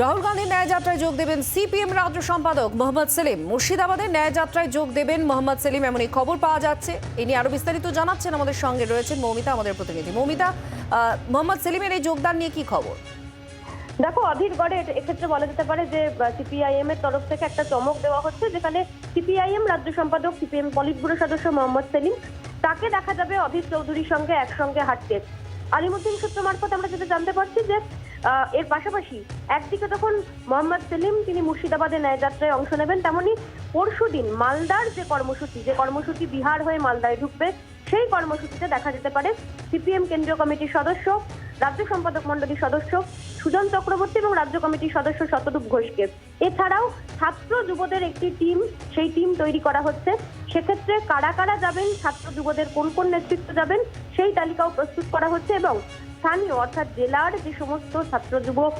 রাহুল গান্ধীর ন্যায়যাত্রায় যোগ দেবেন সিপিএম রাজ্য সম্পাদক মোহাম্মদ সেলিম। মুর্শিদাবাদের ন্যায়যাত্রায় যোগ দেবেন মোহাম্মদ সেলিম এমনই খবর পাওয়া যাচ্ছে। এ নিয়ে আরও বিস্তারিত জানাচ্ছেন আমাদের সঙ্গে রয়েছেন মৌমিতা, আমাদের প্রতিনিধি। মৌমিতা মোহাম্মদ সেলিমের এই যোগদান নিয়ে কি খবর? দেখো, অধীর গড়ে এক্ষেত্রে বলা যেতে পারে যে সিপিআইএম এর তরফ থেকে একটা চমক দেওয়া হচ্ছে, যেখানে সিপিআইএম রাজ্য সম্পাদক, সিপিএম পলিট ব্যুরো সদস্য মোহাম্মদ সেলিম, তাকে দেখা যাবে অধীর চৌধুরীর সঙ্গে একসঙ্গে হাঁটতে। আলিমুদ্দিন সূত্র মারফত আমরা যেটা জানতে পারছি যে এর পাশাপাশি একদিকে তখন মোহাম্মদ সেলিম তিনি মুর্শিদাবাদে ন্যায়যাত্রায় অংশ নেবেন, তেমনি পরশুদিন মালদার যে কর্মসূচি যে কর্মসূচি বিহার হয়ে মালদায় ঢুকবে, সেই কর্মসূচিতে দেখা যেতে পারে সিপিএম কেন্দ্রীয় কমিটির সদস্য, রাজ্য সম্পাদক মণ্ডলীর সদস্য সুজন চক্রবর্তী এবং রাজ্য কমিটির সদস্য শতরূপ ঘোষকে। এছাড়াও ছাত্র যুবদের একটি টিম, সেই টিম তৈরি করা হচ্ছে। সেক্ষেত্রে কারা কারা যাবেন, ছাত্র যুবদের কোন কোন নেতৃত্ব যাবেন, সেই তালিকাও প্রস্তুত করা হচ্ছে এবং স্থানীয় অর্থাৎ জেলার যে সমস্ত ছাত্র যুব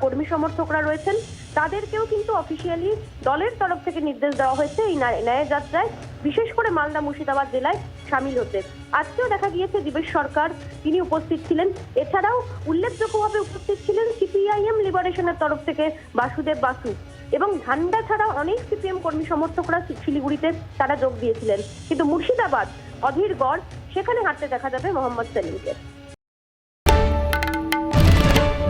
কর্মী সমর্থকরা রয়েছেন, তাদেরকেও কিন্তু অফিসিয়ালি দলের তরফ থেকে নির্দেশ দেওয়া হয়েছে এই ন্যায়- যাত্রায়, বিশেষ করে মালদা মুর্শিদাবাদ জেলায় সামিল হতে। আজকেও দেখা গিয়েছে দিবেশ সরকার, তিনি উপস্থিত ছিলেন। এছাড়াও উল্লেখযোগ্যভাবে উপস্থিত ছিলেন সিপিআইএম লিবারেশনের তরফ থেকে বাসুদেব বাসু এবং ঝান্ডা ছাড়া অনেক সিপিএম কর্মী সমর্থকরা শিলিগুড়িতে তারা যোগ দিয়েছিলেন। কিন্তু মুর্শিদাবাদ, অধীরগড়, সেখানে হাঁটতে দেখা যাবে মোহাম্মদ সেলিমকে।